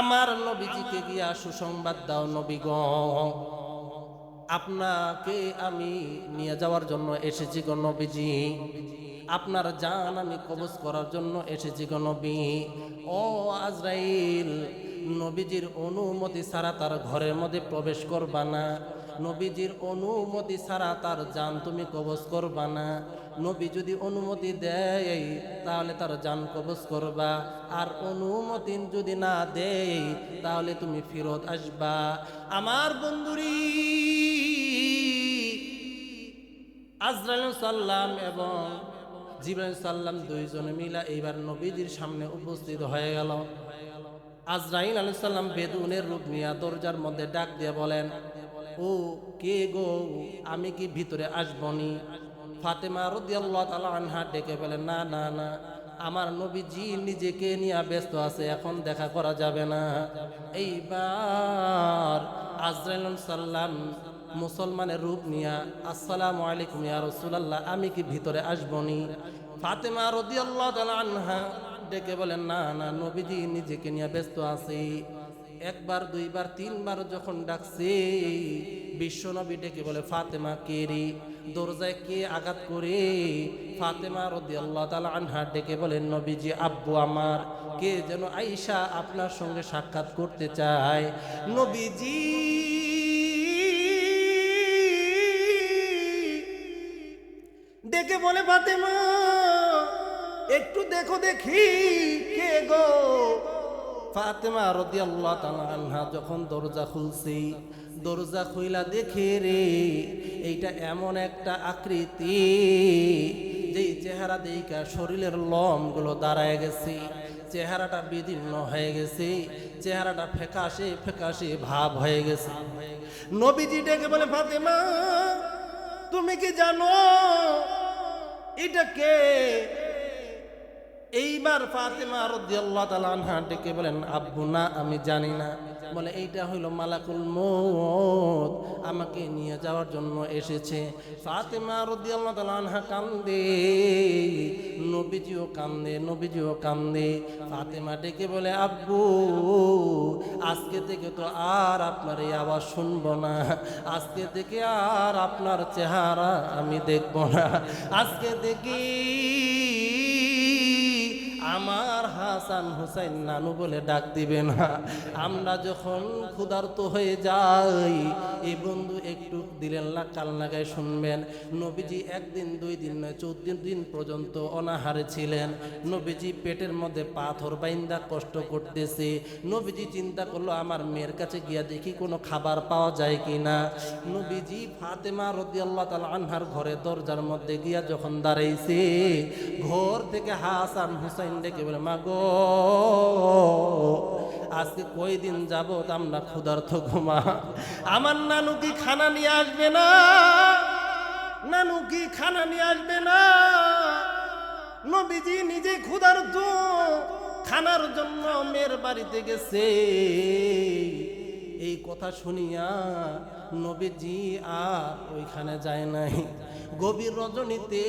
আমার নবীজিকে গিয়া সুসংবাদ দাও নবীগ আপনাকে আমি নিয়ে যাওয়ার জন্য এসেছি গো নবীজি। আপনার জান আমি কবজ করার জন্য এসেছি গো নবী। ও আজরাইল, নবীজির অনুমতি ছাড়া তার ঘরের মধ্যে প্রবেশ করবা না। নবীজির অনুমতি ছাড়া তার জান তুমি কবজ করবা না। নবী যদি অনুমতি দেয়, তাহলে তার জান কবজ করবা। আর অনুমতি যদি না দেয়, তাহলে তুমি ফিরত আসবা। আমার বন্ধুরি, আজরাইল সাল্লাম এবং জিব্রাইল সাল্লাম দুইজনে মিলা এইবার নবীজির সামনে উপস্থিত হয়ে গেল। আজরাইল আলু সাল্লাম বেদুনের রূপ নিয়ে দরজার মধ্যে ডাক দিয়ে বলেন, ও কে গো? আমি কি ভিতরে আসবনি ফাতেমা রদিয়াল্লাহ তাআলা আনহা ডেকে বলেন না না না, আমার নবীজি নিজেকে নিয়ে ব্যস্ত আছে, এখন দেখা করা যাবে না। এইবার আজরাইল সাল্লাম মুসলমানের রূপ নিয়া, আসসালামু আলাইকুম ইয়া রাসূলুল্লাহ, আমি কি ভিতরে আসবনি? ফাতেমা রাদিয়াল্লাহু তাআলা আনহা ডেকে বলেন না না, নবীজি নিজেকে নিয়ে ব্যস্ত আছে। একবার, দুইবার, তিনবার যখন ডাকছে, বিশ্বনবী ডেকে বলে, ফাতেমা কেরি দরজায় কে আঘাত করে? ফাতেমা রাদিয়াল্লাহু তাআলা আনহা ডেকে বলেন, নবীজি, আব্বু আমার, কে যেন আয়েশা আপনার সঙ্গে সাক্ষাৎ করতে চায়? নবীজি, ডেকে বলে, ফাতেমা, একটু দেখো দেখি, কে গো? ফাতেমা রদিয়াল্লাহ তাআলা আনহা যখন দরজা খুলছি দরজা খুইলা দেখে রে, এইটা এমন একটা আকৃতি যেই চেহারা দেইকা শরীরের লমগুলো দাঁড়ায় গেছে, চেহারাটা বিদীর্ণ হয়ে গেছে, চেহারাটা ফেকাশে ফেকাশে ভাব হয়ে গেছে। নবীজি ডেকে বলে, ফাতেমা, তুমি কি জানো, এটা কে? এইবার ফাতেমা রাদিয়াল্লাহু তাআলা আনহা ডেকে বলেন, আব্বু, না, আমি জানি না। বলে, এইটা হইল মালাকুল মউত, আমাকে নিয়ে যাওয়ার জন্য এসেছে। ফাতেমা রাদিয়াল্লাহু তাআলা আনহা কান্দে, নবীজিও কান্দে নবীজিও কান্দে। ফাতেমা ডেকে বলে, আব্বু, আজকে থেকে তো আর আপনার এই আওয়াজ শুনব না। আজকে থেকে আর আপনার চেহারা আমি দেখব না। আজকে দেখি আমার হাসান হুসাইন নানু বলে ডাক দিবে না। আমরা যখন ক্ষুধার্ত হয়ে যাই এই বন্ধু একটু দিলেন না কাল নাগায় শুনবেন। নবীজি একদিন, দুই দিন নয়, চৌদ্দ দিন পর্যন্ত অনাহারে ছিলেন। নবীজি পেটের মধ্যে পাথর বাইন্দা কষ্ট করতেছে। নবীজি চিন্তা করল, আমার মেয়ের কাছে গিয়া দেখি কোনো খাবার পাওয়া যায় কি না নবীজি ফাতেমা রদি আল্লাহ তালা আনহার ঘরে দরজার মধ্যে গিয়া যখন দাঁড়াইছে, ঘর থেকে হাসান হুসাইন ডেকে বলে, মা গো আজকে কয়দিন যাব আমরা ক্ষুধার্থ ঘুমা। আমার নানু কি খানা নিয়ে আসবে না? নানু কি খানা নিয়ে আসবে না? নবীজি নিজে ক্ষুধার্ত। খানার জন্য মেয়ের বাড়িতে গেছে। এই কথা শুনিয়া নবীজি আর ওইখানে যায় নাই। গভীর রজনীতে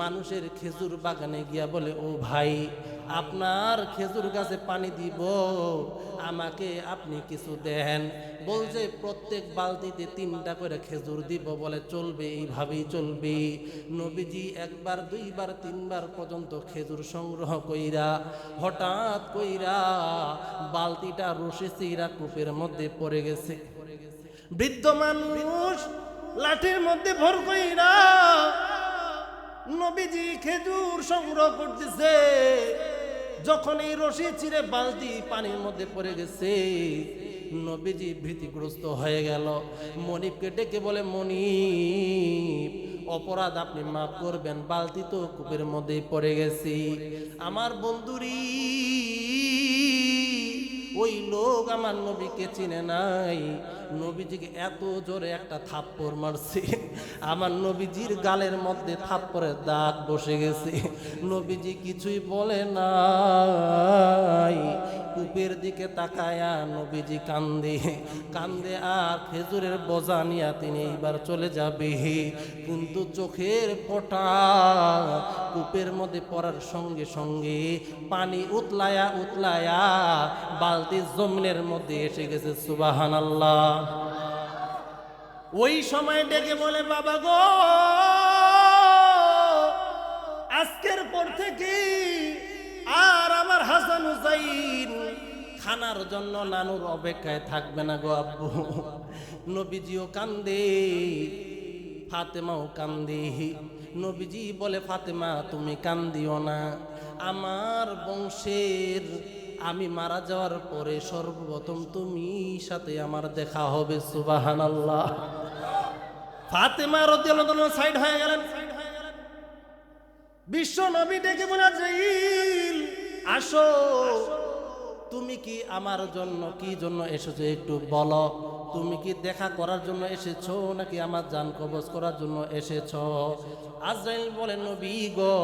মানুষের খেজুর বাগানে গিয়া বলে, ও ভাই, আপনার খেজুর গাছে পানি দিব, আমাকে আপনি কিছু দেন। বলছে, প্রত্যেক বালতিতে তিনটা করে খেজুর দিব। বলে, চলবে, এইভাবেই চলবে। নবীজি একবার, দুইবার, তিনবার পর্যন্ত খেজুর সংগ্রহ কইরা, হঠাৎ কইরা বালতিটা রসে চিরা কূপের মধ্যে পড়ে গেছে। বৃদ্ধ মানুষ লাঠির মধ্যে ভর কইরা নবীজি খেজুর সংগ্রহ করতেছে। যখন এই রশি চিরে বালতি পানির মধ্যে পড়ে গেছে, নবীজি ভীতিগ্রস্ত হয়ে গেল। মনিপকে ডেকে বলে মনিপ অপরাধ আপনি মাফ করবেন, বালতি তো কূপের মধ্যেই পড়ে গেছি। আমার বন্ধুরি ওই লোক আমার নবীকে চিনে নাই। নবীজিকে এত জোরে একটা থাপ্পড় মারছে। আমার নবীজির গালের মধ্যে থাপ্পড়ের দাগ বসে গেছে। নবীজি কিছুই বলে নাই। কূপের দিকে তাকায়া নবীজি কান্দে। কান্দে আর খেজুরের বোঝা নিয়া তিনি এইবার চলে যাবে। কিন্তু চোখের পটা কূপের মধ্যে পড়ার সঙ্গে সঙ্গে পানি উতলায়া উতলায়া বালতি জমিনের মধ্যে এসে গেছে। সুবাহান আল্লাহ ওই সময় ডেকে বলে, বাবা গো, আজকের পর থেকে আর আমার হাসান হুসাইন খানার জন্য নানুর অপেক্ষায় থাকবে না গো আব্বু। নবীজিও কান্দে, ফাতেমাও কান্দে। নবীজি বলে, ফাতেমা, তুমি কান্দিও না। আমার বংশের আমি মারা যাওয়ার পরে সর্বপ্রথম তুমি সাথে আমার দেখা হবে সুবাহান আল্লাহ ফাতেমা রদিয়াল্লাহু সাইড হয়ে গেলেন। বিশ্ব নবী ডেকে বলে, আজরাইল, আসো। তুমি কি আমার জন্য, কি জন্য এসেছ একটু বলো। তুমি কি দেখা করার জন্য এসেছ নাকি আমার জান কবজ করার জন্য এসেছ? আজরাইল বলেন নবী গো,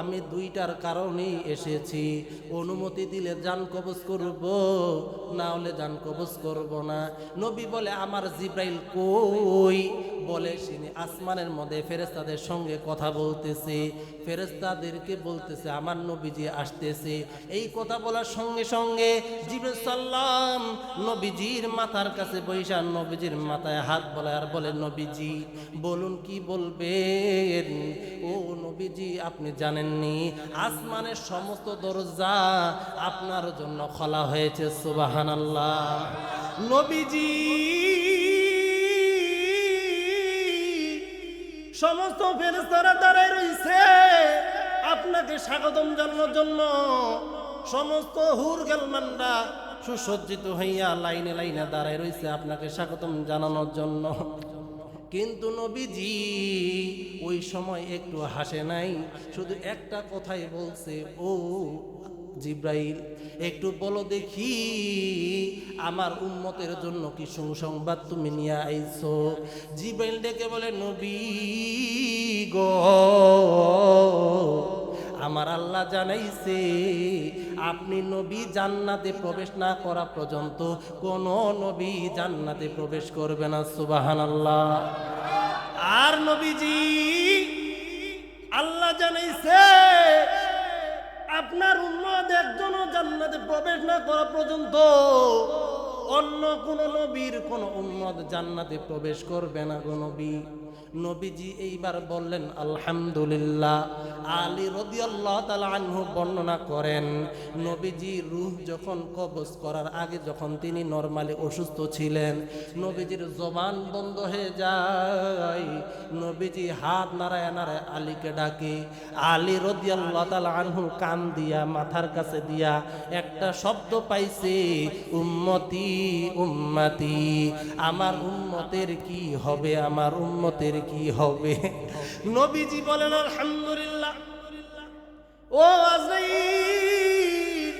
আমি দুইটার কারণেই এসেছি। অনুমতি দিলে জান কবজ করব, না হলে জান কবজ করব না। নবী বলে, আমার জিব্রাইল কই? বলে তিনি আসমানের মধ্যে ফেরেস্তাদের সঙ্গে কথা বলতেছে। ফেরেস্তাদেরকে বলতেছে, আমার নবীজি আসতেছে। এই কথা বলার সঙ্গে সঙ্গে জিব্রাইল সাল্লাম নবীজির মাথার কাছে বৈশা নবীজির মাথায় হাত বলে আর বলে, নবীজি, বলুন কি বলবেন? ও নবীজি, আপনি জানেননি, আসমানের সমস্ত দরজা আপনার জন্য খোলা হয়েছে সুবাহান আল্লাহ নবীজি সমস্ত ফেরেস্তারা দাঁড়ায় রইছে। আপনাকে স্বাগতম জানানোর জন্য সমস্ত হুর গেলমানরা সুসজ্জিত হইয়া লাইনে লাইনে দাঁড়ায় রইছে আপনাকে স্বাগতম জানানোর জন্য। কিন্তু নবীজি ওই সময় একটু হাসে নাই, শুধু একটা কথাই বলছে, ও জিব্রাইল, একটু বলো দেখি, আমার উম্মতের জন্য কি সুসংবাদ তুমি নিয়ে আইছো? জিব্রাইল ডেকে বলে, নবী গো, আমার আল্লাহ জানাইছে, আপনি নবী জান্নাতে প্রবেশ না করা পর্যন্ত কোন নবী জান্নাতে প্রবেশ করবে না সুবাহান আল্লাহ আর নবীজি, আল্লাহ জানাইছে আপনার উন্মাদ একজন জান্নাতে প্রবেশ না করা পর্যন্ত অন্য কোন নবীর কোন উন্মাদ জান্নাতে প্রবেশ করবে না গো নবী। নবীজি এইবার বললেন, আলহামদুলিল্লাহ। আলী রদিয়াল্লাহ তাআলা আনহু বর্ণনা করেন, নবীজি রূহ যখন কবজ করার আগে যখন তিনি নর্মালি অসুস্থ ছিলেন, নবীজির জবান বন্ধ হয়ে যায়। নবীজি হাত নাড়ায় নাড়ায় আলীকে ডাকে, আলী রদিয়াল্লাহ তাআলা আনহু কান দিয়া, মাথার কাছে দিয়া একটা শব্দ পাইছে, উম্মতি উম্মতি, আমার উম্মতের কি হবে? আমার উম্মতের কি হবে? নবীজি বলেন, আলহামদুলিল্লাহ। ও আজরাইল,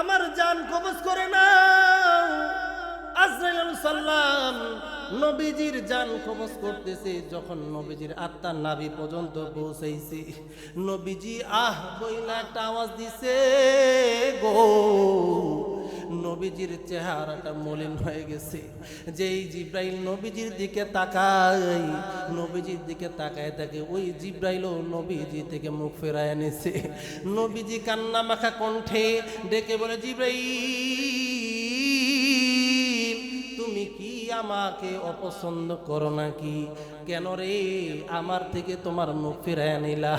আমার জান কবজ করে না আজরাইল সাল্লাম নবীজির জান কবজ করতেছে যখন নবীজির আত্মার নাভি পর্যন্ত পৌঁছাইছে। নবীজি, আহ বইলা একটা আওয়াজ দিছে গো। নবীজির চেহারাটা মলিন হয়ে গেছে। যেই জিব্রাইল নবীজির দিকে তাকাই নবীজির দিকে তাকায় থাকে ওই জিব্রাইলও নবীজি থেকে মুখ ফেরায় এনেছে। নবীজি কান্না মাখা কণ্ঠে ডেকে বলে, জিব্রাইল, তুমি কি আমাকে অপছন্দ করো নাকি? কেন রে আমার থেকে তোমার মুখ ফিরায় নিলা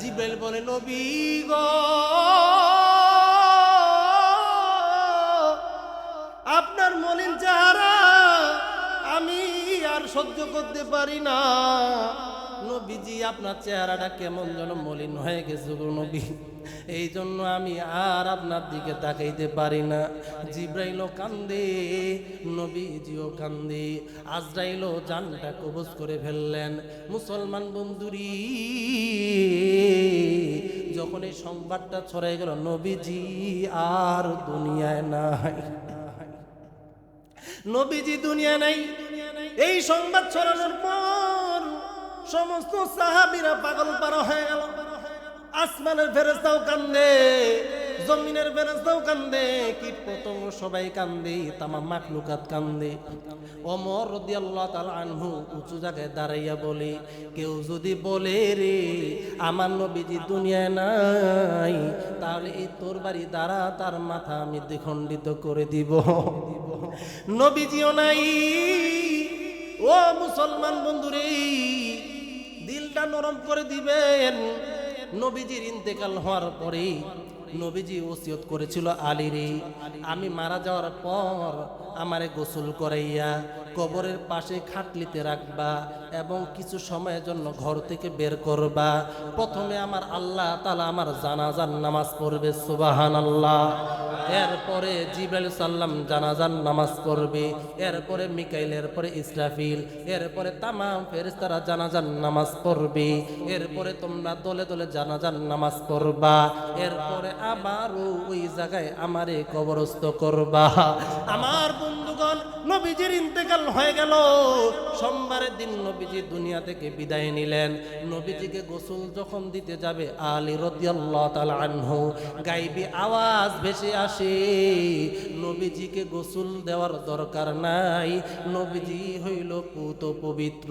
জিব্রাইল বলে, নবী গো করতে পারি না। নবীজি, আপনার চেহারাটা কেমন যেন মলিন হয়ে গেছে নবী। এই জন্য আমি আর আপনার দিকে তাকাইতে পারি না। জিব্রাইলও কান্দে, নবীজিও কান্দে। আজরাইলও জানটা কবজ করে ফেললেন। মুসলমান বন্ধুরি, যখন এই সংবাদটা ছড়াই গেল, নবীজি আর দুনিয়ায় নাই। নবীজি দুনিয়া নাই। এই সংবাদ ছড়ানোর পর সমস্ত সাহাবিরা পাগল পার হয়ে গেল। আসমানের ফেরেস্তাও কান্দে, জমিনের বেরেস্তাও কান্দে কীট পতঙ্গ সবাই কান্দে তামা মাকলুকাত কান্দে। অমর রদিয়াল্লাহ তাল আনহু উঁচু জায়গায় দাঁড়াইয়া বলে, কেউ যদি বলে রে, আমার নবীজি দুনিয়ায় নাই, তাহলে এই তোর বাড়ি দ্বারা তার মাথা আমি দ্বিখণ্ডিত করে দিব। নবীজিও নাই ও মুসলমান বন্ধুরে, দিলটা নরম করে দিবেন। নবীজির ইন্তেকাল হওয়ার পরে নবীজি ওসিয়ত করেছিল আলীরে, আমি মারা যাওয়ার পর আমারে গোসল করাইয়া কবরের পাশে খাটলিতে রাখবা এবং কিছু সময়ের জন্য ঘর থেকে বের করবা। প্রথমে আমার আল্লাহ তালা আমার জানাজান নামাজ পড়বে সুবাহান আল্লাহ এরপরে জিব্রাইল সাল্লাম জানাজান নামাজ পড়বে, এরপরে মিকাইল, এরপরে ইসরাফিল, এরপরে তামাম ফেরেস্তারা জানাজান নামাজ পড়বে, এরপরে তোমরা দলে দলে জানাজান নামাজ পড়বা, এরপরে আবারও ওই জায়গায় আমারে কবরস্থ করবা। আমার বন্ধুগণ, নবীজির ইন্তেকাল হয়ে গেল। সোমবারের দিন নবীজি দুনিয়া থেকে বিদায় নিলেন। নবীজিকে গোসল যখন দিতে যাবে, আলী রদিয়াল্লাহ তাআলা আনহু গাইবি আওয়াজ ভেসে আসে। নবীজিকে গোসল দেওয়ার দরকার নাই। নবীজি হইল পুত পবিত্র।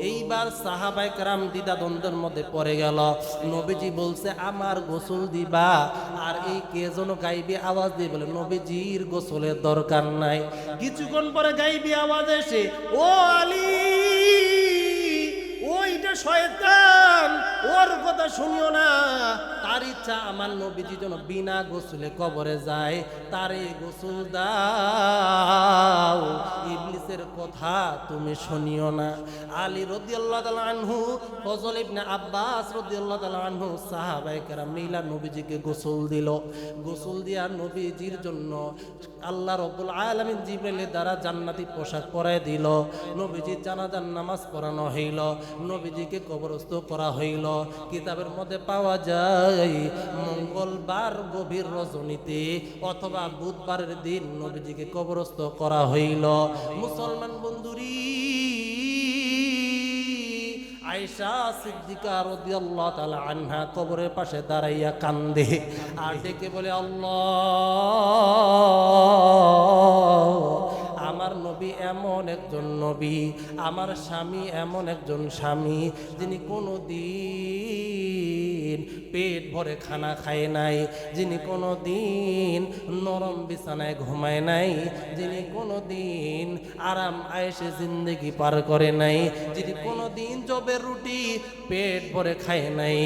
এইবার সাহাবাই কারাম দ্বিধা দ্বন্দ্বের মধ্যে পড়ে গেল। নবীজি বলছে, আমার গোসল দিবা, আর এই কে যেন গাইবি আওয়াজ দিয়ে বলে, নবীজির গোসলের দরকার নাই। কিছুক্ষণ পরে গাইবি আওয়াজ এসে ও আলী ওইটা শয়তান ওর কথা শুনিও না। তার ইচ্ছা আমার নবীজি যেন বিনা গোসলে কবরে যায়, তারে গোসল দাও। ইবলিসের কথা তুমি শুনিও না। আলী রদিয়াল্লাহ তাআলা আনহু, ফজল ইবনে আব্বাস রদিয়াল্লাহ তাআলা আনহু সাহাবায়ে কেরাম মিলা নবীজিকে গোসল দিল। গোসল দিয়া নবীজির জন্য আল্লাহ রব্বুল আলামিন জিব্রাইলের দ্বারা জান্নাতি পোশাক পরায় দিল। নবীজি জানাজার নামাজ পড়ানো হইল। নবীজিকে কবরস্থ করা হইল। কিতাবের মধ্যে পাওয়া যায় মঙ্গলবার গভীর রজনীতে অথবা বুধবারের দিন নবীজিকে কবরস্থ করা হইল। মুসলমান বন্ধুরি, আয়েশা সিদ্দিকা রাদিয়াল্লাহু তাআলা আনহা কবরের পাশে দাঁড়াইয়া কান্দে আর ডেকে বলে, আল্লাহ, আমার নবী এমন একজন নবী, আমার স্বামী এমন একজন স্বামী যিনি কোনো দিন পেট ভরে খানা খায় নাই, যিনি কোনো দিন নরম বিছানায় ঘুমায় নাই, যিনি কোনো দিন আরাম আয়েসে জিন্দগি পার করে নাই, যিনি কোনো দিন জবের রুটি পেট ভরে খায় নাই।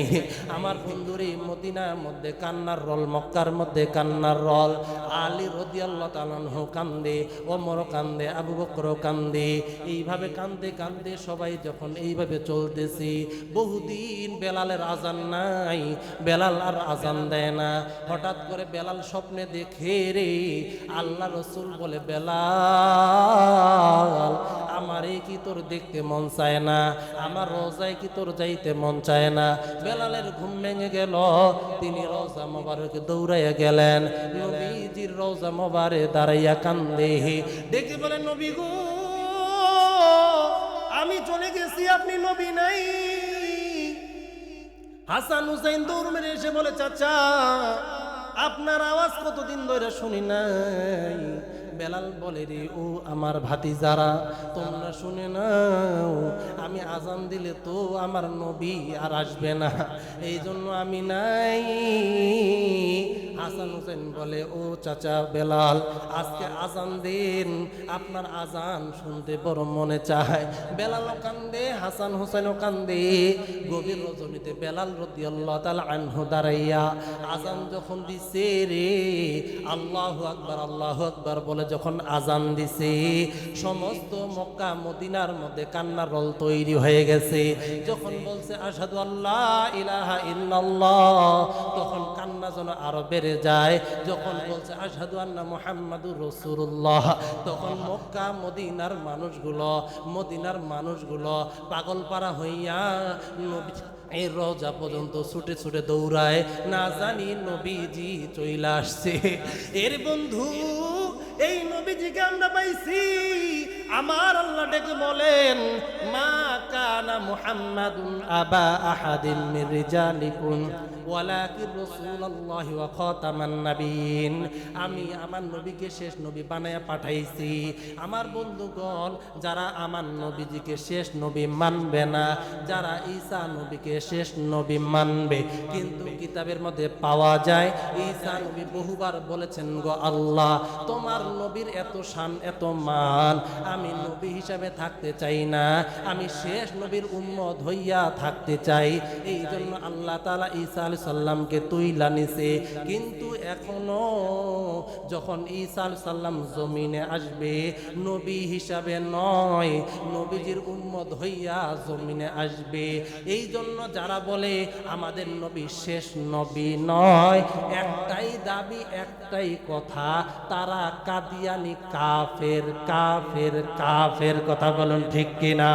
আমার বন্ধুরে মদিনার মধ্যে কান্নার রল, মক্কার মধ্যে কান্নার রল, আলী রদিয়াল্লাহ তালানহ কান্দে অমর কান্দে, আবু বকর কান্দে, এইভাবে কান্দে কান্দে সবাই যখন এইভাবে চলতেছি, বহুদিন বেলালের আজান নাই, বেলাল আর আজান দেয় না। হঠাৎ করে বেলাল স্বপ্নে দেখে রে, আল্লাহ রসুল বলে, বেলাল, আমারে কি তোর দেখতে মন চায় না? আমার রোজায় কি তোর যাইতে মন চায় না? বেলালের ঘুম ভেঙে গেল। তিনি রোজা মোবারকে দৌড়াইয়া গেলেন। নবীজির রোজা মোবারে দাঁড়াইয়া কান্দে। ডেকে বলেন নবী গো, আমি চলে গেছি, আপনি নবী নাই। হাসান হুসাইন দৌড় মেরে এসে বলে, চাচা, আপনার আওয়াজ কতদিন ধরে শুনি নাই? বেলাল বলে, রে, ও আমার ভাতি যারা তোমরা শুনে নাও, আমি আজান দিলে তো আমার নবী আর আসবে না। এই জন্য আমি নাই। হাসান হোসেন বলে, ও চাচা বেলাল, আজকে আজান দিন। আপনার আজান শুনতে বড় মনে চায়। বেলাল কান্দে, হাসান হোসেন কান্দে। গভীর রজনীতে বেলাল রদি আল্লাহ তালা আনহু দাঁড়াইয়া আজান যখন দিছে রে, আল্লাহ আকবার আল্লাহ আকবার বলে যখন আজান দিছে, সমস্ত মক্কা, মদিনার মধ্যে কান্নার রল তৈরি হয়ে গেছে। যখন বলছে আসাদু আল্লাহ ইলাহা ইল্লাল্লাহ, তখন কান্না যেন আরও বেড়ে যায়। যখন বলছে আসাদু আন্না মুহাম্মাদুর রসুল্লাহ তখন মক্কা, মদিনার মানুষগুলো মদিনার মানুষগুলো পাগল পারা হইয়া এই রোজা পর্যন্ত ছুটে ছুটে দৌড়ায়। না জানি নবীজি চইলা আসছে। এর বন্ধু, এই নবীজিকে আমরা পাইছি। আমার আল্লাহ ডেকে বলেন, মা কানা মুহাম্মাদুন আবা আহাদিন মির রিজালিকুম ওয়ালাকির রাসূলুল্লাহি ওয়া খাতামান নাবিয়িন। আমি আমার নবীকে শেষ নবী বানায়া পাঠাইছি। আমার বন্ধুগণ, যারা আমার নবীজিকে শেষ নবী মানবে না, যারা ঈসা নবীকে শেষ নবী মানবে, কিন্তু কিতাবের মধ্যে পাওয়া যায়, ঈসা নবী বহুবার বলেছেন, গো আল্লাহ, তোমার নবীর এত শান, এত মান, আমি নবী হিসাবে থাকতে চাই না, আমি শেষ নবীর উম্মত হইয়া থাকতে চাই। এই জন্য আল্লাহ তালা ঈসা আলি সাল্লামকে তুইলা নিছে। কিন্তু এখনও যখন ঈসা সাল্লাম জমিনে আসবে, নবী হিসাবে নয়, নবীজির উম্মত হইয়া জমিনে আসবে। এই জন্য যারা বলে, আমাদের নবী শেষ নবী নয়, একটাই দাবি, একটাই কথা, তারা কাদিয়ানি কাফের কাফের কাফের কথা বলুন ঠিক কিনা?